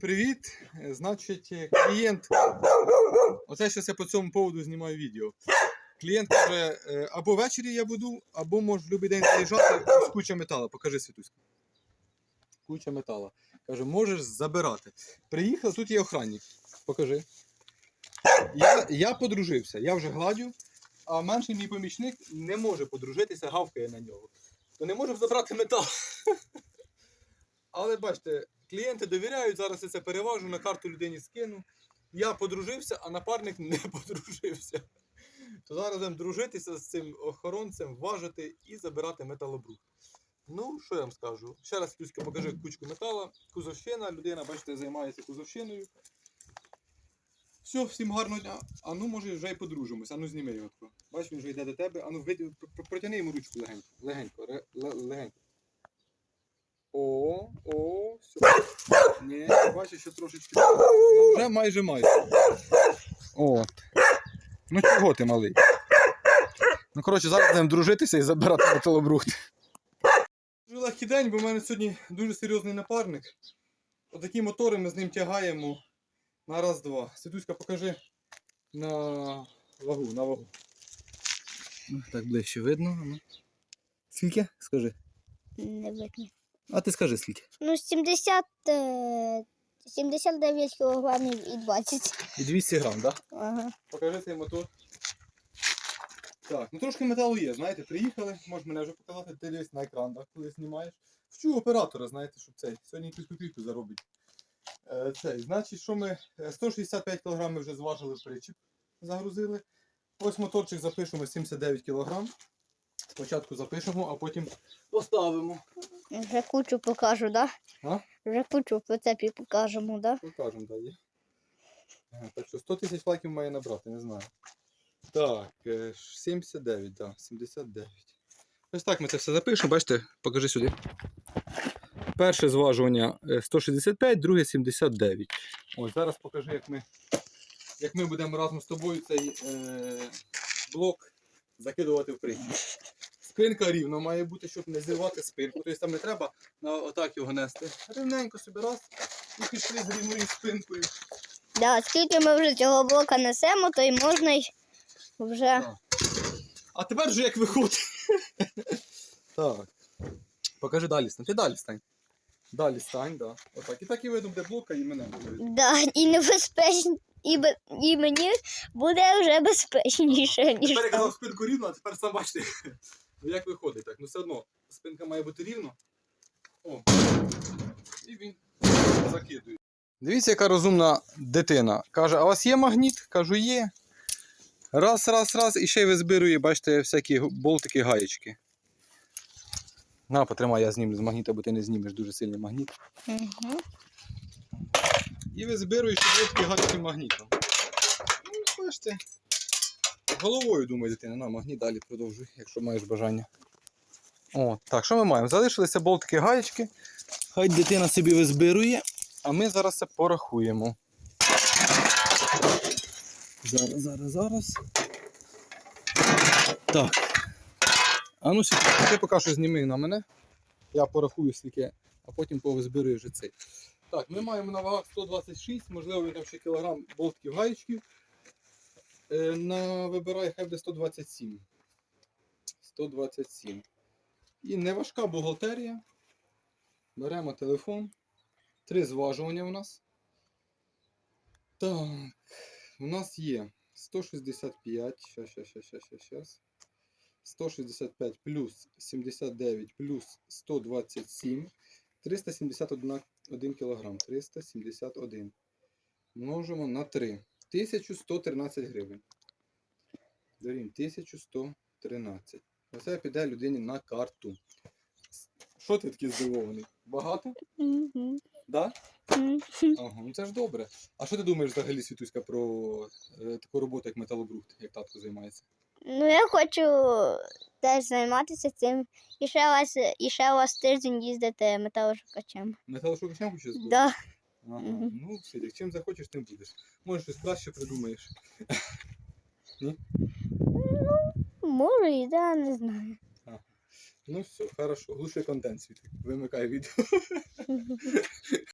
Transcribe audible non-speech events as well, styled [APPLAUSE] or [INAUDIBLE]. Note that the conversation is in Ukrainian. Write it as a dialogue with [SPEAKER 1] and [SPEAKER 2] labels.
[SPEAKER 1] Привіт! Е, Значить, е, клієнт. Оце зараз я по цьому поводу знімаю відео. Клієнт каже, е, або ввечері я буду, або можу в будь-який день заїжджати ось куча металу. Покажи Світуська. Куча металу. Каже, можеш забирати. Приїхав, тут є охранник. Покажи. Я, я подружився, я вже гладю, а менший мій помічник не може подружитися, гавкає на нього. То не може забрати метал. [LAUGHS] Але бачите, клієнти довіряють, зараз я це переважу, на карту людині скину. Я подружився, а напарник не [LAUGHS] подружився. То зараз будемо дружитися з цим охоронцем, важити і забирати металобрух. Ну, що я вам скажу? Ще раз Люська, покажи кучку метала. Кузовщина, людина, бачите, займається кузовщиною. Все, всім гарного дня. А ну, може, вже й подружимось. А ну зніми його. Бачиш, він вже йде до тебе. А ну вийди, пр- пр- протягни йому ручку легенько. Легенько, легенько. О, о, все. Ні, бачиш, що трошечки. Ну, вже майже майже. От. Ну чого ти малий? Ну, коротше, зараз будемо дружитися і забирати металобрухт. Дуже легкий день, бо в мене сьогодні дуже серйозний напарник. Отакі мотори ми з ним тягаємо на раз-два. Світуська, покажи на вагу, на вагу. Так ближче видно. ну. Скільки? Скажи.
[SPEAKER 2] Не видно.
[SPEAKER 1] А ти скажи скільки.
[SPEAKER 2] Ну, 70, е, 79 кілограмів і 20.
[SPEAKER 1] І 200 грам, так?
[SPEAKER 2] Ага.
[SPEAKER 1] Покажи цей мотор. Так, ну трошки металу є, знаєте, приїхали, можеш мене вже показати, ти дивись на екран, так, коли знімаєш. Вчу оператора, знаєте, щоб цей. Сьогодні якусь копійку заробить. Е, цей, значить, що ми е, 165 кг вже зважили причіп, загрузили. Ось моторчик запишемо 79 кг. Спочатку запишемо, а потім поставимо.
[SPEAKER 2] Вже кучу покажу, да?
[SPEAKER 1] А?
[SPEAKER 2] Вже кучу по цепі покажемо, да?
[SPEAKER 1] Покажемо далі. Так що 100 тисяч лайків має набрати, не знаю. Так, е, 79, так, 79. Ось так ми це все запишемо, бачите, покажи сюди. Перше зважування е, 165, друге 79. Ось зараз покажи, як ми, як ми будемо разом з тобою цей е, блок закидувати в притчу. Спинка рівно має бути, щоб не зірвати спинку. Тобто там не треба на, отак його нести. Рівненько собі раз і пішли з рівною спинкою.
[SPEAKER 2] Да, скільки ми вже цього блока несемо, то й можна й вже.
[SPEAKER 1] Так. А тепер вже як виходить. [LAUGHS] так. Покажи далі стань. Ти далі стань. Далі стань, да. Отак. І так і видно, де блока і мене буде.
[SPEAKER 2] Да, і небезпечно, і, бе- і мені буде вже безпечніше, ніж.
[SPEAKER 1] Тепер я казав спинку рівно, а тепер сам бачите. Ну як виходить так? Ну все одно спинка має бути рівно. О. І він закидує. Дивіться, яка розумна дитина. Каже, а у вас є магніт? Кажу, є. Раз, раз, раз, і ще й визбирує, бачите, всякі болтики, гаєчки. На, потримай, я знімлю з магніта, бо ти не знімеш дуже сильний магніт.
[SPEAKER 2] Мгм.
[SPEAKER 1] І визбируєш болтики гаєчки магнітом. Ну, бачите. Головою думає дитина, на магніт далі продовжуй, якщо маєш бажання. О, так, що ми маємо? Залишилися болтики гаєчки. Хай дитина собі визбирує, а ми зараз це порахуємо. Зараз, зараз, зараз. Так. А ну ти поки що зніми на мене. Я порахую скільки, а потім повизбирую вже цей. Так, ми маємо на вагах 126, можливо, там ще кілограм болтків гаєчків. Е, на вибирай хай буде 127. 127. І неважка бухгалтерія. Беремо телефон. Три зважування у нас. Так, у нас є 165. Щас, щас, щас, щас, щас, щас. 165 плюс 79 плюс 127. 371 1 кг. 371. Множимо на 3. 1113 гривень. Дорім 1113. Оце піде людині на карту. Що ти такий здивований? Багато?
[SPEAKER 2] Мгм.
[SPEAKER 1] Да? Ага, ну це ж добре. А що ти думаєш взагалі, Світуська, про е, таку роботу, як металобрухт, як татко займається?
[SPEAKER 2] Ну, я хочу теж займатися цим. І ще вас, і ще у вас тиждень їздити металошукачем.
[SPEAKER 1] Металошукачем хочеш бути?
[SPEAKER 2] Да.
[SPEAKER 1] Ага.
[SPEAKER 2] Мгм.
[SPEAKER 1] Ну, все, чим захочеш, тим будеш. Може, щось краще придумаєш.
[SPEAKER 2] Може, і да, не знаю.
[SPEAKER 1] Ну все, хорошо. Глуши контент світ. Вимикай відео. [LAUGHS]